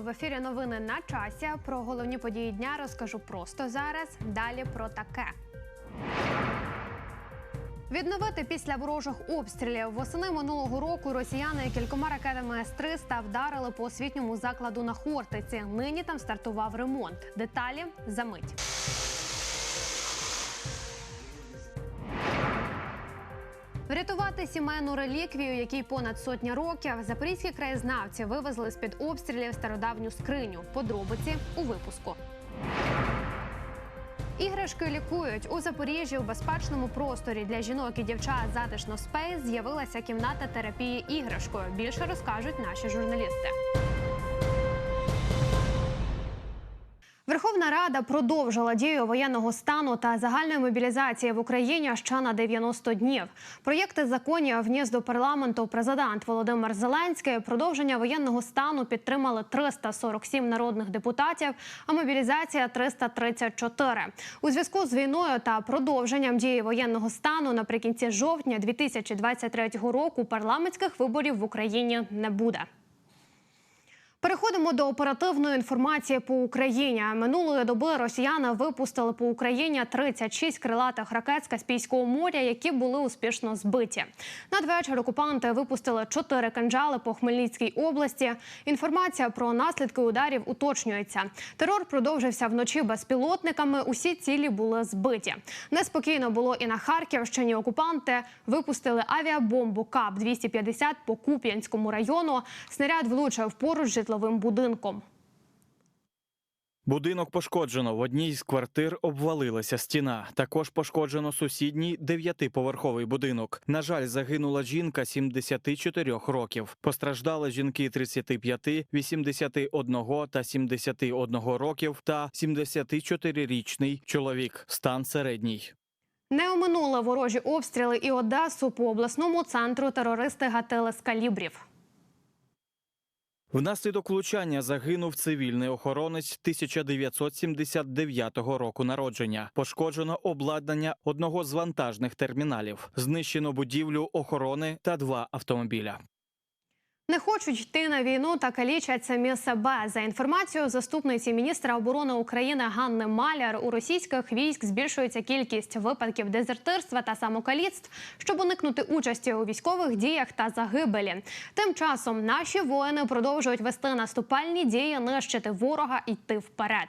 В ефірі. Новини на часі. Про головні події дня розкажу просто зараз. Далі про таке. Відновити після ворожих обстрілів восени минулого року росіяни кількома ракетами С-300 вдарили по освітньому закладу на Хортиці. Нині там стартував ремонт. Деталі за мить. Врятувати сімейну реліквію, якій понад сотня років, запорізькі краєзнавці вивезли з під обстрілів стародавню скриню. Подробиці у випуску. Іграшки лікують у Запоріжжі у безпечному просторі для жінок і дівчат затишно спейс з'явилася кімната терапії іграшкою. Більше розкажуть наші журналісти. Верховна Рада продовжила дію воєнного стану та загальної мобілізації в Україні ще на 90 днів. Проєкти законів вніс до парламенту президент Володимир Зеленський. Продовження воєнного стану підтримали 347 народних депутатів, а мобілізація 334. У зв'язку з війною та продовженням дії воєнного стану наприкінці жовтня 2023 року парламентських виборів в Україні не буде. Переходимо до оперативної інформації по Україні. Минулої доби росіяни випустили по Україні 36 крилатих ракет з Каспійського моря, які були успішно збиті. Надвечір окупанти випустили 4 кинджали по Хмельницькій області. Інформація про наслідки ударів уточнюється. Терор продовжився вночі безпілотниками. Усі цілі були збиті. Неспокійно було і на Харківщині. Окупанти випустили авіабомбу КАП 250 по Куп'янському району. Снаряд влучив поруч житловим будинком. Будинок пошкоджено. В одній з квартир обвалилася стіна. Також пошкоджено сусідній дев'ятиповерховий будинок. На жаль, загинула жінка 74 років. Постраждали жінки 35, 81 та 71 років та 74-річний чоловік. Стан середній. Не оминули ворожі обстріли і Одесу по обласному центру терористи гатили з калібрів. Внаслідок влучання загинув цивільний охоронець 1979 року народження. Пошкоджено обладнання одного з вантажних терміналів. Знищено будівлю охорони та два автомобіля. Не хочуть йти на війну та калічать самі себе. За інформацією заступниці міністра оборони України Ганни Маляр, у російських військ збільшується кількість випадків дезертирства та самокаліцтв, щоб уникнути участі у військових діях та загибелі. Тим часом наші воїни продовжують вести наступальні дії, нищити ворога і йти вперед.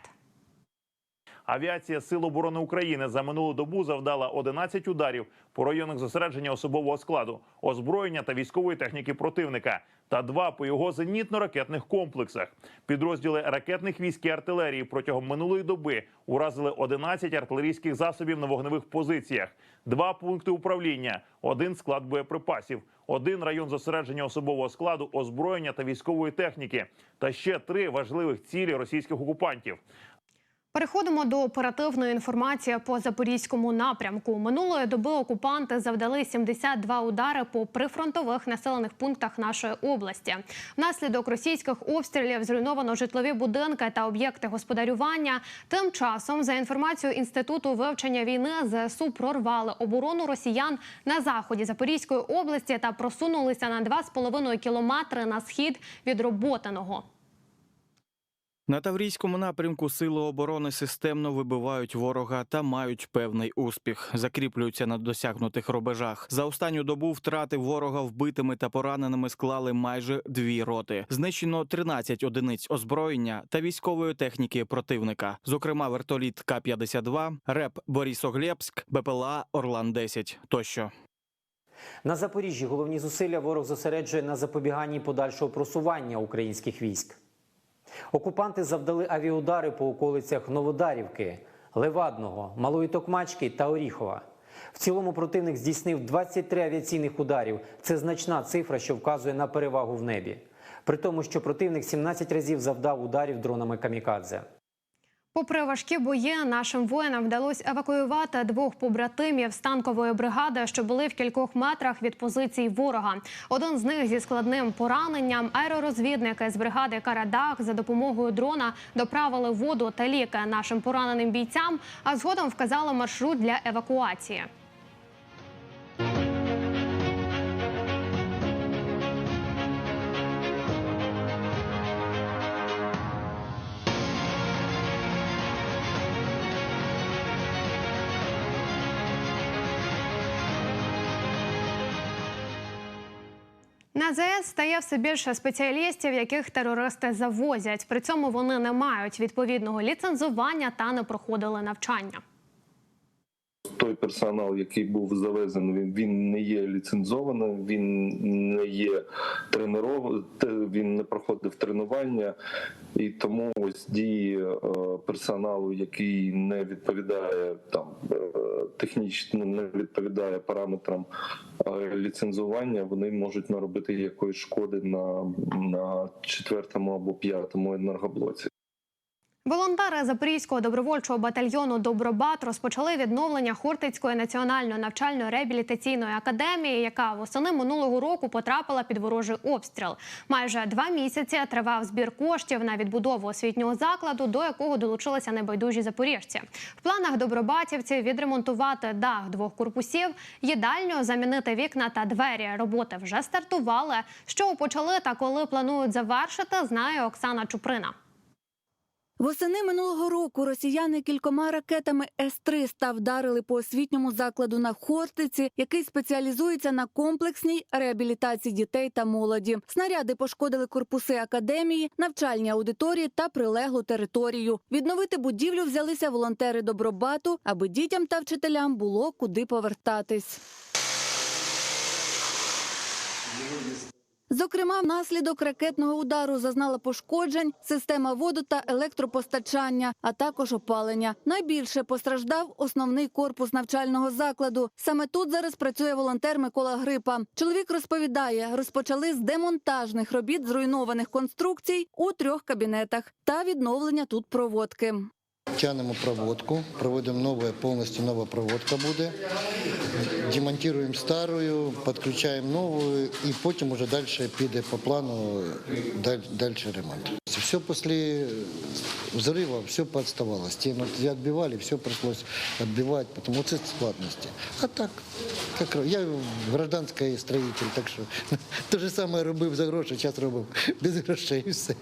Авіація Сил оборони України за минулу добу завдала 11 ударів по районах зосередження особового складу, озброєння та військової техніки противника, та два по його зенітно-ракетних комплексах. Підрозділи ракетних військ і артилерії протягом минулої доби уразили 11 артилерійських засобів на вогневих позиціях, два пункти управління, один склад боєприпасів, один район зосередження особового складу, озброєння та військової техніки, та ще три важливих цілі російських окупантів. Переходимо до оперативної інформації по запорізькому напрямку. Минулої доби окупанти завдали 72 удари по прифронтових населених пунктах нашої області. Внаслідок російських обстрілів зруйновано житлові будинки та об'єкти господарювання. Тим часом, за інформацією інституту вивчення війни, ЗСУ прорвали оборону росіян на заході Запорізької області та просунулися на 2,5 кілометри на схід від Роботиного. На Таврійському напрямку сили оборони системно вибивають ворога та мають певний успіх. Закріплюються на досягнутих рубежах. За останню добу втрати ворога вбитими та пораненими склали майже дві роти. Знищено 13 одиниць озброєння та військової техніки противника, зокрема вертоліт К-52, РЕП Борисоглебськ, БПЛА Орлан 10 тощо. На Запоріжжі головні зусилля ворог зосереджує на запобіганні подальшого просування українських військ. Окупанти завдали авіаудари по околицях Новодарівки, Левадного, Малої Токмачки та Оріхова. В цілому противник здійснив 23 авіаційних ударів. Це значна цифра, що вказує на перевагу в небі. При тому, що противник 17 разів завдав ударів дронами камікадзе. Попри важкі бої, нашим воїнам вдалося евакуювати двох побратимів з танкової бригади, що були в кількох метрах від позицій ворога. Один з них зі складним пораненням. Аеророзвідники з бригади Карадах за допомогою дрона доправили воду та ліки нашим пораненим бійцям, а згодом вказали маршрут для евакуації. На стає все більше спеціалістів, яких терористи завозять. При цьому вони не мають відповідного ліцензування та не проходили навчання. Той персонал, який був завезений, він, не є ліцензованим, він не є тренеров, він не проходив тренування, і тому ось дії е, персоналу, який не відповідає там е, технічно, не відповідає параметрам е, ліцензування, вони можуть наробити якоїсь шкоди на, на четвертому або п'ятому енергоблоці. Волонтери Запорізького добровольчого батальйону Добробат розпочали відновлення Хортицької національної навчально-реабілітаційної академії, яка восени минулого року потрапила під ворожий обстріл. Майже два місяці тривав збір коштів на відбудову освітнього закладу, до якого долучилися небайдужі запоріжці. В планах добробатівців відремонтувати дах двох корпусів, їдальню, замінити вікна та двері. Роботи вже стартували. Що почали та коли планують завершити, знає Оксана Чуприна. Восени минулого року росіяни кількома ракетами С-300 вдарили по освітньому закладу на Хортиці, який спеціалізується на комплексній реабілітації дітей та молоді. Снаряди пошкодили корпуси академії, навчальні аудиторії та прилеглу територію. Відновити будівлю взялися волонтери Добробату, аби дітям та вчителям було куди повертатись. Зокрема, внаслідок ракетного удару зазнала пошкоджень система воду та електропостачання, а також опалення. Найбільше постраждав основний корпус навчального закладу. Саме тут зараз працює волонтер Микола Грипа. Чоловік розповідає, розпочали з демонтажних робіт зруйнованих конструкцій у трьох кабінетах та відновлення тут проводки. Тянемо проводку, проводимо нову, повністю нова проводка буде. Демонтуємо стару, підключаємо нову і потім вже далі піде по плану далі, ремонт. Все після взрыва, все подставало. Стену відбивали, все прийшлося відбивати, тому це складності. А так, як, я гражданський строїтель, так що те ж саме робив за гроші, зараз робимо без грошей і все.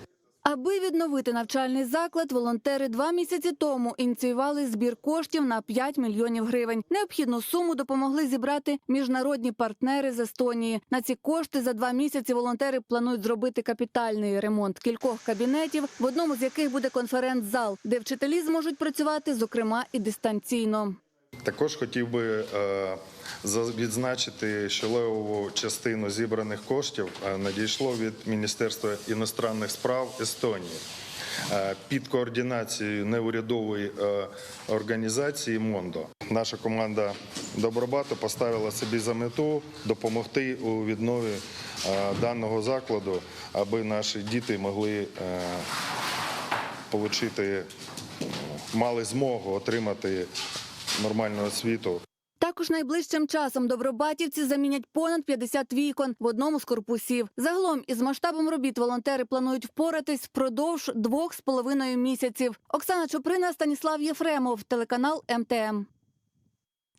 Аби відновити навчальний заклад, волонтери два місяці тому ініціювали збір коштів на 5 мільйонів гривень. Необхідну суму допомогли зібрати міжнародні партнери з Естонії. На ці кошти за два місяці волонтери планують зробити капітальний ремонт кількох кабінетів, в одному з яких буде конференц-зал, де вчителі зможуть працювати, зокрема і дистанційно. Також хотів би е, відзначити, що левову частину зібраних коштів е, надійшло від Міністерства іностранних справ Естонії. е, Під координацією неурядової організації МОНДО наша команда Добробату поставила собі за мету допомогти у віднові даного закладу, аби наші діти могли отримати, мали змогу отримати нормальну освіту. Також найближчим часом добробатівці замінять понад 50 вікон в одному з корпусів. Загалом із масштабом робіт волонтери планують впоратись впродовж двох з половиною місяців. Оксана Чуприна, Станіслав Єфремов, телеканал МТМ.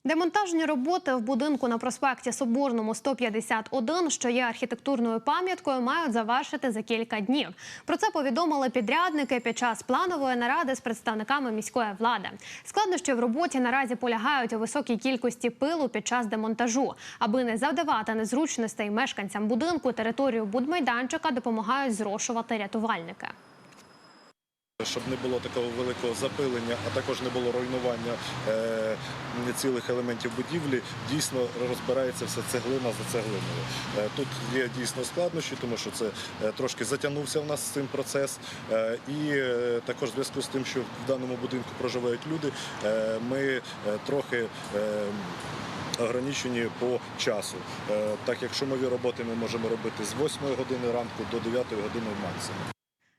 Демонтажні роботи в будинку на проспекті Соборному 151, що є архітектурною пам'яткою, мають завершити за кілька днів. Про це повідомили підрядники під час планової наради з представниками міської влади. Складнощі в роботі наразі полягають у високій кількості пилу під час демонтажу. Аби не завдавати незручностей мешканцям будинку, територію будмайданчика допомагають зрошувати рятувальники. Щоб не було такого великого запилення, а також не було руйнування е, цілих елементів будівлі, дійсно розбирається все цеглина за цеглиною. Е, тут є дійсно складнощі, тому що це е, трошки затягнувся в нас цим процес. І також в зв'язку з тим, що в даному будинку проживають люди, ми трохи. Ограничені по часу, так як шумові роботи ми можемо робити з 8 години ранку до 9 години максимум.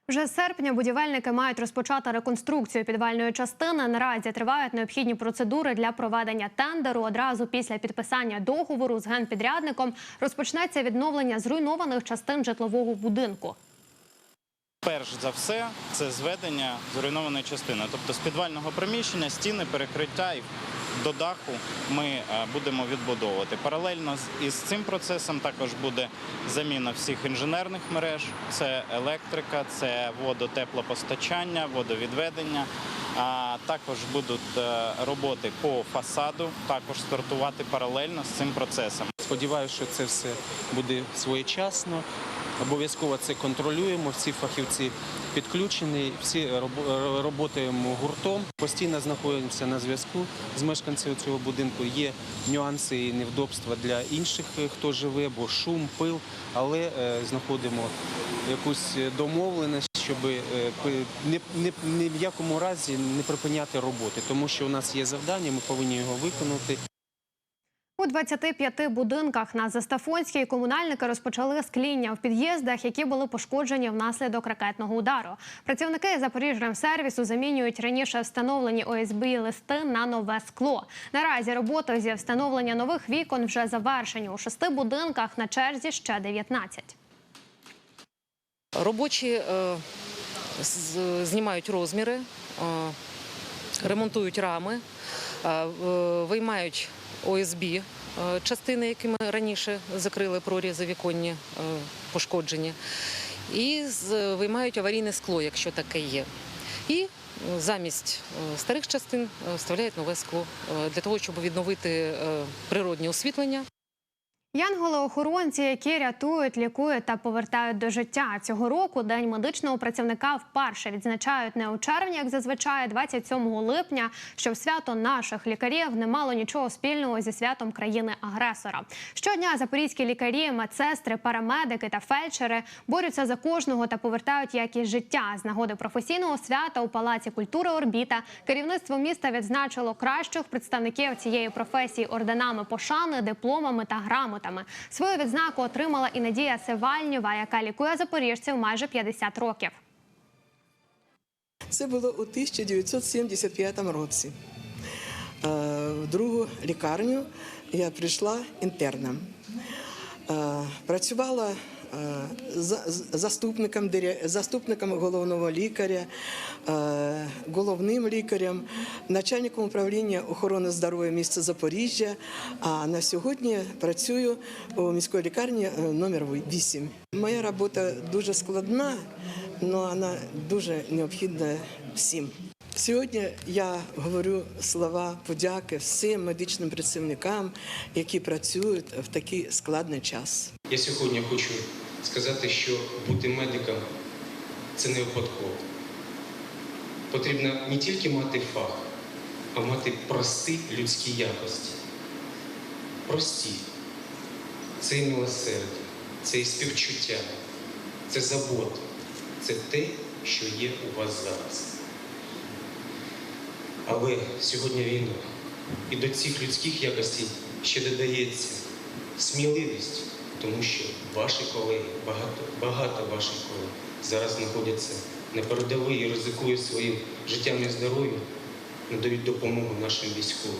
Вже з серпня будівельники мають розпочати реконструкцію підвальної частини. Наразі тривають необхідні процедури для проведення тендеру. Одразу після підписання договору з генпідрядником розпочнеться відновлення зруйнованих частин житлового будинку. Перш за все, це зведення зруйнованої частини, тобто з підвального приміщення, стіни, перекриття і до даху ми е, будемо відбудовувати. Паралельно із цим процесом також буде заміна всіх інженерних мереж: це електрика, це водотеплопостачання, водовідведення. А також будуть е, роботи по фасаду, також стартувати паралельно з цим процесом. Сподіваюся, що це все буде своєчасно. Обов'язково це контролюємо. Всі фахівці підключені, всі роботаємо гуртом. Постійно знаходимося на зв'язку з мешканцями цього будинку. Є нюанси і невдобства для інших, е, хто живе, бо шум, пил, але е, знаходимо якусь домовленість, щоб е, ні в якому разі не припиняти роботи, тому що у нас є завдання, ми повинні його виконати. У 25 будинках на Застафонській комунальники розпочали скління в під'їздах, які були пошкоджені внаслідок ракетного удару. Працівники Запоріжремсервісу замінюють раніше встановлені ОСБ листи на нове скло. Наразі роботи зі встановлення нових вікон вже завершені. У шести будинках на черзі ще 19. Робочі е, знімають розміри, е, ремонтують рами, е, виймають ОСБ е, частини, якими раніше закрили прорізи віконні е, пошкоджені, і виймають аварійне скло, якщо таке є. І замість старих частин вставляють нове скло для того, щоб відновити природнє освітлення. Янголи-охоронці, які рятують, лікують та повертають до життя. Цього року День медичного працівника вперше відзначають не у червні, як зазвичай, а 27 липня, щоб свято наших лікарів не мало нічого спільного зі святом країни-агресора. Щодня запорізькі лікарі, медсестри, парамедики та фельдшери борються за кожного та повертають якість життя. З нагоди професійного свята у Палаці культури Орбіта керівництво міста відзначило кращих представників цієї професії орденами пошани, дипломами та грамотами. Свою відзнаку отримала і Надія Севальнєва, яка лікує запоріжців майже 50 років. Це було у 1975 році. Е, В другу лікарню я прийшла інтерном. Е, Працювала заступником, диря- заступником головного лікаря, е, головним лікарем, начальником управління охорони здоров'я міста Запоріжжя. А на сьогодні працюю у міській лікарні е, номер 8. Моя робота дуже складна, але вона дуже необхідна всім. Сьогодні я говорю слова подяки всім медичним працівникам, які працюють в такий складний час. Я сьогодні хочу сказати, що бути медиком це не випадково. Потрібно не тільки мати фах, а мати прості людські якості. Прості. Це і милосердя, це і співчуття, це забота, це те, що є у вас зараз. Але сьогодні війна. І до цих людських якостей ще додається сміливість, тому що ваші колеги, багато, багато ваших колег зараз знаходяться на передовій і ризикують своїм життям і здоров'ям, надають допомогу нашим військовим.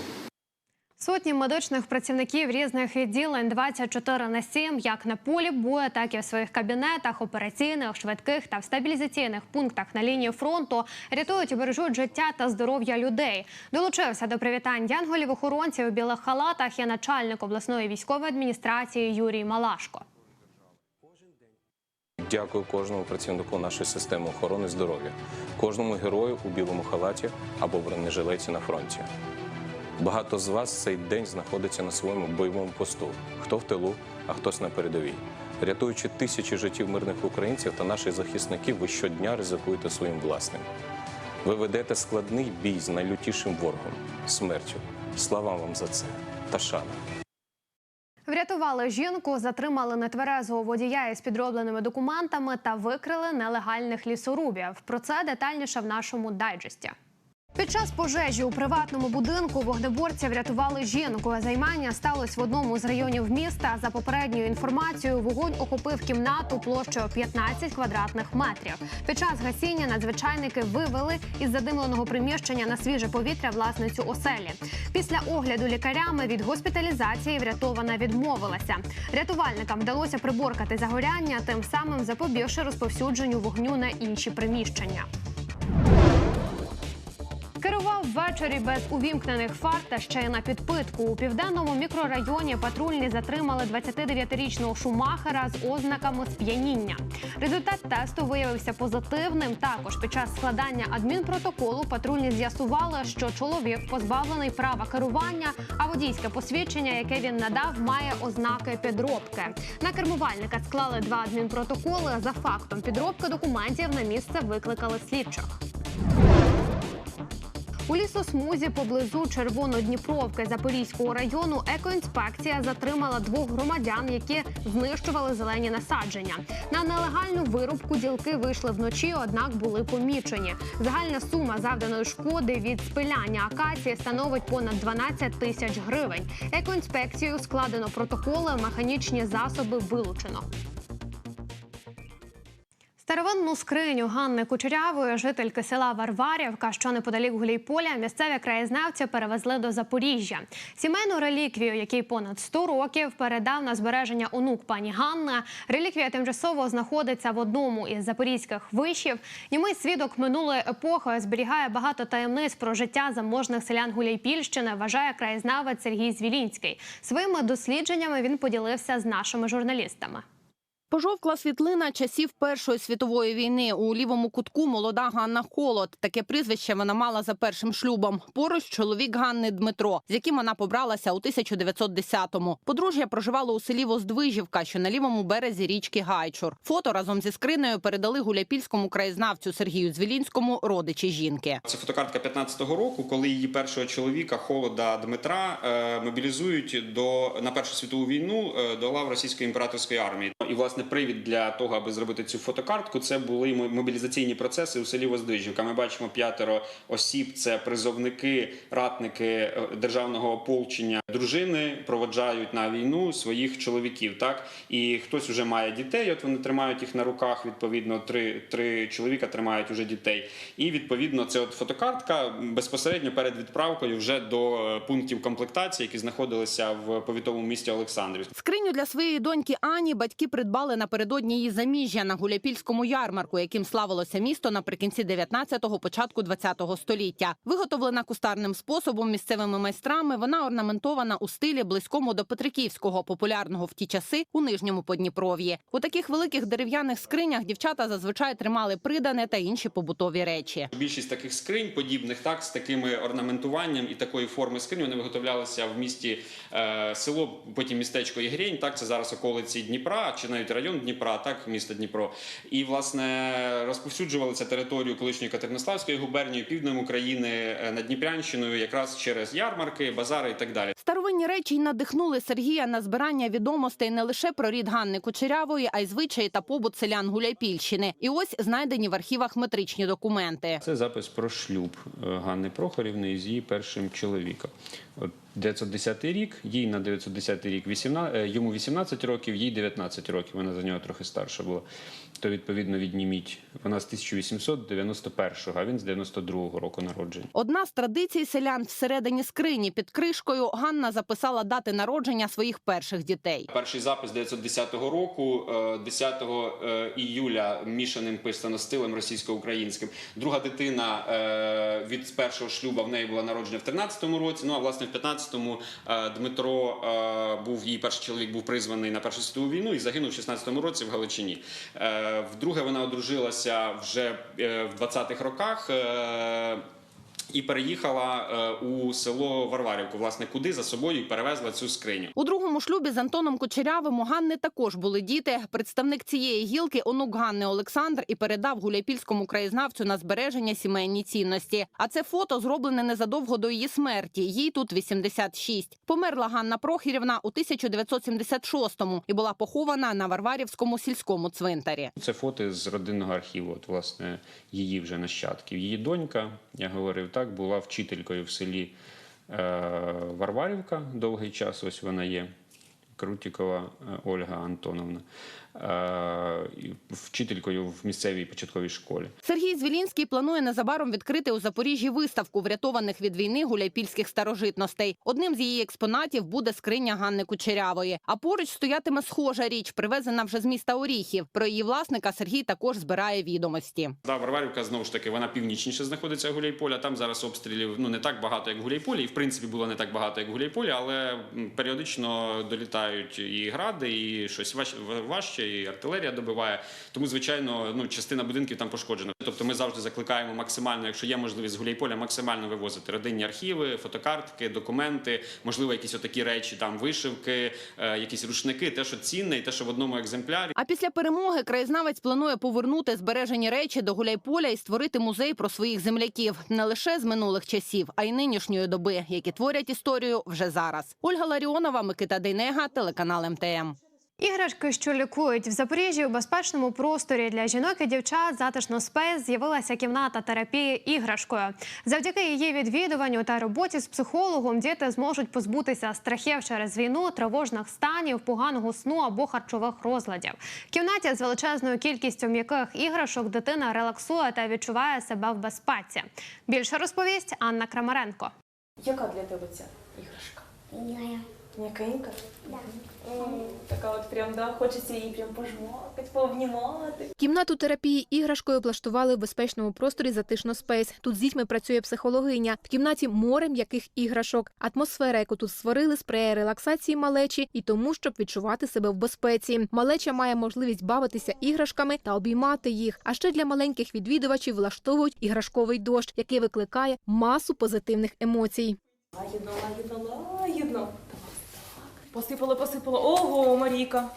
Сотні медичних працівників різних відділень 24 на 7, як на полі бою, так і в своїх кабінетах, операційних, швидких та в стабілізаційних пунктах на лінії фронту рятують і бережуть життя та здоров'я людей. Долучився до привітань янголів-охоронців у білих халатах і начальник обласної військової адміністрації Юрій Малашко. Дякую кожному працівнику нашої системи охорони здоров'я, кожному герою у білому халаті або бронежилеті на фронті. Багато з вас цей день знаходиться на своєму бойовому посту, хто в тилу, а хтось на передовій. Рятуючи тисячі життів мирних українців та наших захисників, ви щодня ризикуєте своїм власним. Ви ведете складний бій з найлютішим ворогом смертю. Слава вам за це та шана. Врятували жінку, затримали нетверезого водія із підробленими документами та викрили нелегальних лісорубів. Про це детальніше в нашому дайджесті. Під час пожежі у приватному будинку вогнеборці врятували жінку. Займання сталося в одному з районів міста. За попередньою інформацією, вогонь охопив кімнату площею 15 квадратних метрів. Під час гасіння надзвичайники вивели із задимленого приміщення на свіже повітря власницю оселі. Після огляду лікарями від госпіталізації врятована відмовилася. Рятувальникам вдалося приборкати загоряння, тим самим запобігши розповсюдженню вогню на інші приміщення. Ввечері без увімкнених фар та ще й на підпитку у південному мікрорайоні патрульні затримали 29-річного шумахера з ознаками сп'яніння. Результат тесту виявився позитивним. Також під час складання адмінпротоколу патрульні з'ясували, що чоловік позбавлений права керування, а водійське посвідчення, яке він надав, має ознаки підробки. На кермувальника склали два адмінпротоколи. За фактом підробки документів на місце викликали слідчих. У лісосмузі поблизу Червонодніпровки Запорізького району екоінспекція затримала двох громадян, які знищували зелені насадження. На нелегальну вирубку ділки вийшли вночі, однак були помічені. Загальна сума завданої шкоди від спиляння акації становить понад 12 тисяч гривень. Екоінспекцією складено протоколи, механічні засоби вилучено. Старовинну скриню Ганни Кучерявої, жительки села Варварівка, що неподалік Гулійполя, місцеві краєзнавці перевезли до Запоріжжя. Сімейну реліквію, який понад 100 років передав на збереження онук пані Ганни. Реліквія тимчасово знаходиться в одному із запорізьких вишів. Німий свідок минулої епохи зберігає багато таємниць про життя заможних селян Гуляйпільщини. Вважає краєзнавець Сергій Звілінський. Своїми дослідженнями він поділився з нашими журналістами. Пожовкла світлина часів Першої світової війни. У лівому кутку молода Ганна Холод. Таке прізвище вона мала за першим шлюбом. Поруч чоловік Ганни Дмитро, з яким вона побралася у 1910-му. Подружжя проживало у селі Воздвижівка, що на лівому березі річки Гайчур. Фото разом зі скринею передали гуляпільському краєзнавцю Сергію Звілінському родичі жінки. Це фотокартка 15-го року, коли її першого чоловіка Холода Дмитра е, мобілізують до на першу світову війну е, до лав російської імператорської армії. І власне привід для того, аби зробити цю фотокартку, це були мобілізаційні процеси у селі Воздвижівка. Ми бачимо п'ятеро осіб. Це призовники, ратники е, державного ополчення. Дружини проводжають на війну своїх чоловіків. Так і хтось вже має дітей. От вони тримають їх на руках. Відповідно, три, три чоловіка тримають уже дітей. І відповідно, це от фотокартка безпосередньо перед відправкою вже до е, пунктів комплектації, які знаходилися в повітовому місті Олександрів. Скриню для своєї доньки Ані батьки придбали напередодні її заміжжя на гуляпільському ярмарку, яким славилося місто наприкінці 19-го, початку 20-го століття. Виготовлена кустарним способом місцевими майстрами, вона орнаментована у стилі близькому до Петриківського, популярного в ті часи у нижньому Подніпров'ї. У таких великих дерев'яних скринях дівчата зазвичай тримали придане та інші побутові речі. Більшість таких скринь, подібних так з такими орнаментуванням і такої форми скринь, вони виготовлялися в місті е, село, потім містечко Єгрень. Так це зараз околиці Дніпра чи навіть район Дніпра, так місто Дніпро. І власне розповсюджувалися територію колишньої Катеринославської губернії, півднем України е, над Дніпрянщиною, якраз через ярмарки, базари і так далі. Старовинні речі й надихнули Сергія на збирання відомостей не лише про рід Ганни Кучерявої, а й звичаї та побут селян Гуляйпільщини. І ось знайдені в архівах метричні документи. Це запис про шлюб е, Ганни Прохорівни з її першим чоловіком. От 910 рік, їй на 910 рік 18, е, йому 18 років, їй 19 років. Вона за нього трохи старша була. То відповідно відніміть. Вона з 1891-го, а він з 92-го року народження. Одна з традицій селян всередині скрині під кришкою Ганна записала дати народження своїх перших дітей. Перший запис 910 року, е, 10 е, іюля мішаним писано стилем російсько-українським. Друга дитина е, від першого шлюба в неї була народжена в 13-му році. Ну а власне в 15-му е, Дмитро е, був її перший чоловік, був призваний на Першу світову війну і загинув в 16-му році в Галичині. Е, Вдруге вона одружилася вже е, в 20-х роках. І переїхала е, у село Варварівку, власне, куди за собою і перевезла цю скриню. У другому шлюбі з Антоном Кучерявим у Ганни також були діти. Представник цієї гілки онук Ганни Олександр і передав гуляйпільському краєзнавцю на збереження сімейні цінності. А це фото зроблене незадовго до її смерті. Їй тут 86. Померла Ганна Прохірівна у 1976-му і була похована на Варварівському сільському цвинтарі. Це фото з родинного архіву. От, власне, її вже нащадків. Її донька, я говорив так, була вчителькою в селі е, Варварівка довгий час. Ось вона є. Крутікова е, Ольга Антоновна. Е, вчителькою в місцевій початковій школі. Сергій Звілінський планує незабаром відкрити у Запоріжжі виставку врятованих від війни гуляйпільських старожитностей. Одним з її експонатів буде скриня Ганни Кучерявої. А поруч стоятиме схожа річ, привезена вже з міста Оріхів. Про її власника Сергій також збирає відомості. Да, Варварівка знову ж таки вона північніше знаходиться Гуляйполя. Там зараз обстрілів ну не так багато, як Гуляйполі, і в принципі було не так багато, як Гуляйполі, але періодично долітають і гради, і щось важ- важче, і артилерія добиває. Тому, звичайно, ну частина будинків там пошкоджена. Тобто, ми завжди закликаємо максимально, якщо є можливість з Гуляйполя, максимально вивозити родинні архіви, фотокартки, документи, можливо, якісь отакі речі, там вишивки, е, якісь рушники, те, що цінне, і те, що в одному екземплярі. А після перемоги краєзнавець планує повернути збережені речі до Гуляйполя і створити музей про своїх земляків не лише з минулих часів, а й нинішньої доби, які творять історію вже зараз. Ольга Ларіонова, Микита Дейнега, телеканал МТМ. Іграшки, що лікують в Запоріжжі у безпечному просторі для жінок і дівчат затишно спейс з'явилася кімната терапії іграшкою. Завдяки її відвідуванню та роботі з психологом діти зможуть позбутися страхів через війну, тривожних станів, поганого сну або харчових розладів. В кімнаті з величезною кількістю м'яких іграшок дитина релаксує та відчуває себе в безпеці. Більше розповість Анна Крамаренко. Яка для тебе ця іграшка? М'якенька? Така от прям, да, хочеться її прям пожмакати, пообнімати. Кімнату терапії іграшкою облаштували в безпечному просторі затишно спейс. Тут з дітьми працює психологиня. В кімнаті море м'яких іграшок. Атмосфера, яку тут створили, сприяє релаксації малечі і тому, щоб відчувати себе в безпеці. Малеча має можливість бавитися іграшками та обіймати їх. А ще для маленьких відвідувачів влаштовують іграшковий дощ, який викликає масу позитивних емоцій. Лагідно, лагідно, лагідно. Посипало, посипало. Ого, Марійка.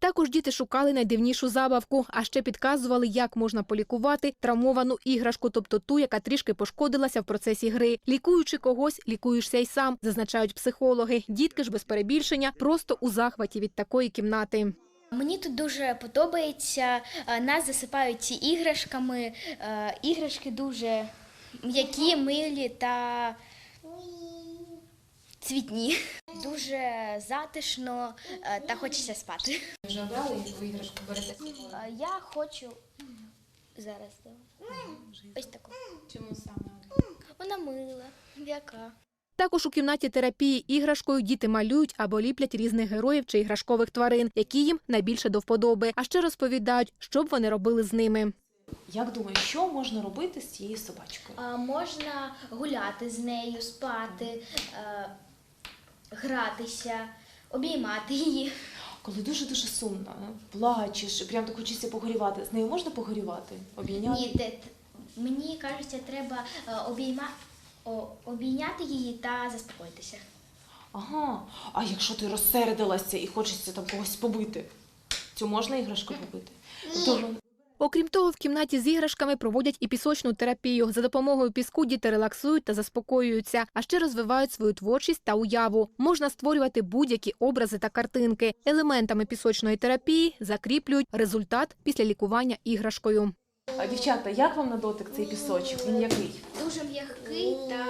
Також діти шукали найдивнішу забавку, а ще підказували, як можна полікувати травмовану іграшку, тобто ту, яка трішки пошкодилася в процесі гри. Лікуючи когось, лікуєшся й сам, зазначають психологи. Дітки ж без перебільшення просто у захваті від такої кімнати. Мені тут дуже подобається. Е, Нас засипають іграшками. Е, Іграшки дуже м'які, милі та цвітні. Дуже затишно е, та хочеться спати. Вже обрали, яку іграшку берете? Е, Я хочу зараз. Ось таку. Чому саме? Вона мила, м'яка. Також у кімнаті терапії іграшкою діти малюють або ліплять різних героїв чи іграшкових тварин, які їм найбільше до вподоби. А ще розповідають, що б вони робили з ними. Як думаєш, що можна робити з цією собачкою? Е, Можна гуляти з нею, спати, е, гратися, обіймати її. Коли дуже-дуже сумно, плачеш, прям так хочеться погорювати. З нею можна погорювати? Обійняти? Ні, те- мені кажеться, треба е, обійма... о, обійняти її та заспокоїтися. Ага. А якщо ти розсердилася і хочеться там когось побити, цю можна іграшку побити? Тобто Окрім того, в кімнаті з іграшками проводять і пісочну терапію. За допомогою піску діти релаксують та заспокоюються, а ще розвивають свою творчість та уяву. Можна створювати будь-які образи та картинки. Елементами пісочної терапії закріплюють результат після лікування іграшкою. А дівчата, як вам на дотик цей пісочок? Він який? Дуже м'який та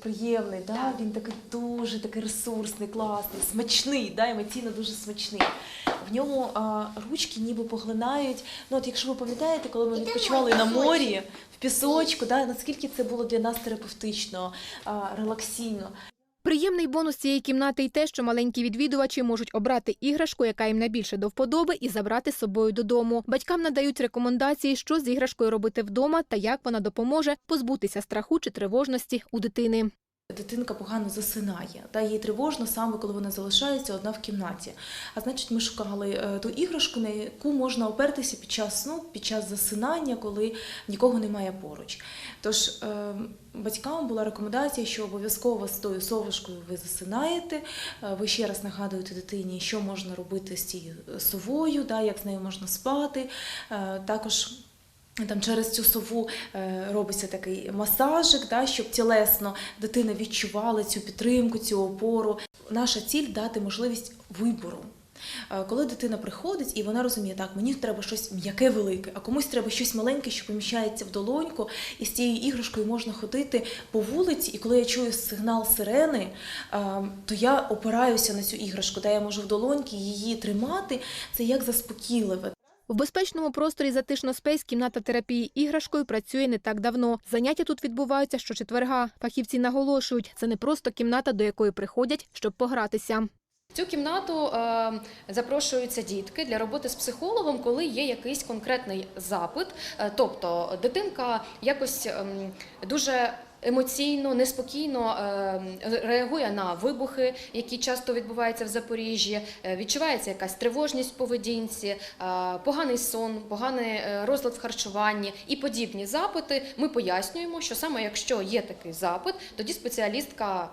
приємний, да? він такий дуже такий ресурсний, класний, смачний, да? емоційно дуже смачний. В ньому а, ручки ніби поглинають. Ну, от якщо ви пам'ятаєте, коли ми відпочивали на морі, в пісочку, да? наскільки це було для нас терапевтично, а, релаксійно. Приємний бонус цієї кімнати й те, що маленькі відвідувачі можуть обрати іграшку, яка їм найбільше до вподоби, і забрати з собою додому. Батькам надають рекомендації, що з іграшкою робити вдома та як вона допоможе позбутися страху чи тривожності у дитини. Дитинка погано засинає, та їй тривожно саме, коли вона залишається одна в кімнаті. А значить, ми шукали е, ту іграшку, на яку можна опертися під час сну, під час засинання, коли нікого немає поруч. Тож е, батькам була рекомендація, що обов'язково з тою совушкою ви засинаєте. е, Ви ще раз нагадуєте дитині, що можна робити з цією совою, як з нею можна спати. Також там через цю сову е, робиться такий масажик, да, щоб тілесно дитина відчувала цю підтримку, цю опору. Наша ціль дати можливість вибору. Е, Коли дитина приходить і вона розуміє, так, мені треба щось м'яке велике, а комусь треба щось маленьке, що поміщається в долоньку, і з цією іграшкою можна ходити по вулиці, і коли я чую сигнал сирени, е, то я опираюся на цю іграшку, де я можу в долоньки її тримати. Це як заспокійливе. В безпечному просторі затишно спейс кімната терапії іграшкою працює не так давно. Заняття тут відбуваються щочетверга. Фахівці наголошують, це не просто кімната, до якої приходять, щоб погратися. В цю кімнату е, запрошуються дітки для роботи з психологом, коли є якийсь конкретний запит. Е, тобто дитинка якось ем, дуже емоційно, неспокійно е, реагує на вибухи, які часто відбуваються в Запоріжжі. Е, відчувається якась тривожність в поведінці, е, поганий сон, поганий розлад в харчуванні і подібні запити. Ми пояснюємо, що саме якщо є такий запит, тоді спеціалістка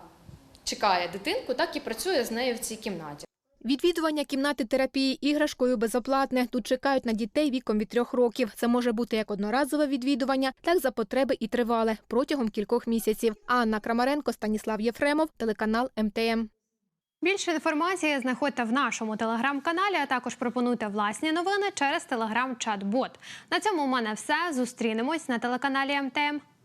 чекає дитинку, так і працює з нею в цій кімнаті. Відвідування кімнати терапії іграшкою безоплатне. Тут чекають на дітей віком від трьох років. Це може бути як одноразове відвідування, так за потреби і тривале протягом кількох місяців. Анна Крамаренко, Станіслав Єфремов, телеканал МТМ. Більше інформації знаходьте в нашому телеграм-каналі, а також пропонуйте власні новини через телеграм-чат-бот. На цьому у мене все. Зустрінемось на телеканалі МТМ.